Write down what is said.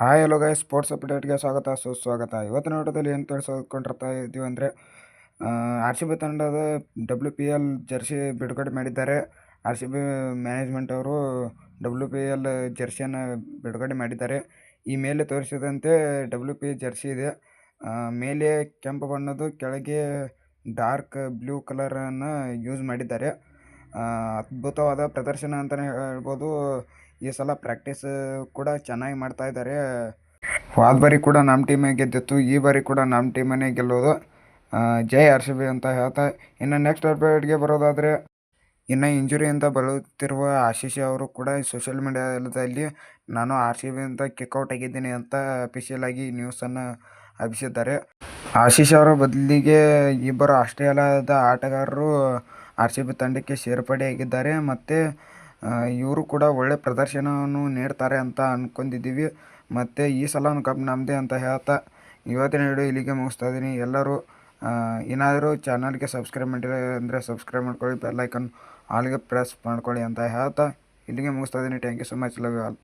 Hi hello guy sports ಅಪ್ಡೇಟ್ಗೆ ಸ್ವಾಗತ, ಸುಸ್ವಾಗತ. ಇವತ್ತಿನ ನೋಟದಲ್ಲಿ ಏನು ತಿಳಿಸ್ಕೊಂಡಿರ್ತಾ ಇದ್ದೀವಿ ಅಂದರೆ ಆರ್ ಸಿ ಬಿ ತಂಡದ ಡಬ್ಲ್ಯೂ ಪಿ ಎಲ್ ಜರ್ಸಿ ಬಿಡುಗಡೆ ಮಾಡಿದ್ದಾರೆ. ಆರ್ ಸಿ ಬಿ ಮ್ಯಾನೇಜ್ಮೆಂಟ್ ಅವರು ಡಬ್ಲ್ಯೂ ಪಿ ಎಲ್ ಜರ್ಸಿಯನ್ನು ಬಿಡುಗಡೆ ಮಾಡಿದ್ದಾರೆ. ಈ ಮೇಲೆ ತೋರಿಸಿದಂತೆ ಡಬ್ಲ್ಯೂ ಪಿ ಜರ್ಸಿ ಇದೆ. ಮೇಲೆ ಕೆಂಪು ಬಣ್ಣದ್ದು, ಕೆಳಗೆ ಡಾರ್ಕ್ ಬ್ಲೂ ಕಲರನ್ನು ಯೂಸ್ ಮಾಡಿದ್ದಾರೆ. ಅದ್ಭುತವಾದ ಪ್ರದರ್ಶನ ಅಂತಲೇ ಹೇಳ್ಬೋದು. ಈ ಸಲ ಪ್ರಾಕ್ಟೀಸ್ ಕೂಡ ಚೆನ್ನಾಗಿ ಮಾಡ್ತಾ ಇದ್ದಾರೆ. ಹೋದ ಬಾರಿ ಕೂಡ ನಮ್ಮ ಟೀಮೇ ಗೆದ್ದಿತ್ತು. ಈ ಬಾರಿ ಕೂಡ ನಮ್ಮ ಟೀಮನ್ನೇ ಗೆಲ್ಲೋದು ಜೈ ಆರ್ ಅಂತ ಹೇಳ್ತಾ ಇನ್ನು ನೆಕ್ಸ್ಟ್ ಅಪ್ಡೇಟ್ಗೆ ಬರೋದಾದರೆ ಇನ್ನು ಇಂಜುರಿಯಿಂದ ಬಳಲುತ್ತಿರುವ ಆಶೀಶ್ ಅವರು ಕೂಡ ಸೋಷಿಯಲ್ ಮೀಡಿಯಾದಲ್ಲಿ ನಾನು ಆರ್ ಸಿ ಬಿ ಅಂತ ಕಿಕ್ಔಟ್ ಆಗಿದ್ದೀನಿ ಅಂತ ಅಫಿಷಿಯಲ್ ಆಗಿ ನ್ಯೂಸನ್ನು ಹಬ್ಬಿಸಿದ್ದಾರೆ. ಆಶೀಶ್ ಅವರ ಬದಲಿಗೆ ಇಬ್ಬರು ಆಸ್ಟ್ರೇಲಿಯಾದ ಆಟಗಾರರು ಆರ್ ಸಿ ಬಿ ತಂಡಕ್ಕೆ ಸೇರ್ಪಡೆಯಾಗಿದ್ದಾರೆ. ಮತ್ತು ಇವರು ಕೂಡ ಒಳ್ಳೆ ಪ್ರದರ್ಶನವನ್ನು ನೀಡ್ತಾರೆ ಅಂತ ಅಂದ್ಕೊಂಡಿದ್ದೀವಿ ಮತ್ತು ಈ ಸಲ ಕಪ್ ನಮ್ಮದೇ ಅಂತ ಹೇಳ್ತಾ ಇವತ್ತಿನ ವಿಡಿಯೋ ಇಲ್ಲಿಗೆ ಮುಗಿಸ್ತಾ ಇದ್ದೀನಿ. ಎಲ್ಲರೂ ಏನಾದರೂ ಚಾನಲ್ಗೆ ಸಬ್ಸ್ಕ್ರೈಬ್ ಮಾಡಿಲ್ಲ ಅಂದರೆ ಸಬ್ಸ್ಕ್ರೈಬ್ ಮಾಡ್ಕೊಳ್ಳಿ ಬೆಲ್ಲೈಕನ್ ಆಲ್ಗೆ ಪ್ರೆಸ್ ಮಾಡ್ಕೊಳ್ಳಿ ಅಂತ ಹೇಳ್ತಾ ಇಲ್ಲಿಗೆ ಮುಗಿಸ್ತಾ ಇದ್ದೀನಿ. Thank you so much love you all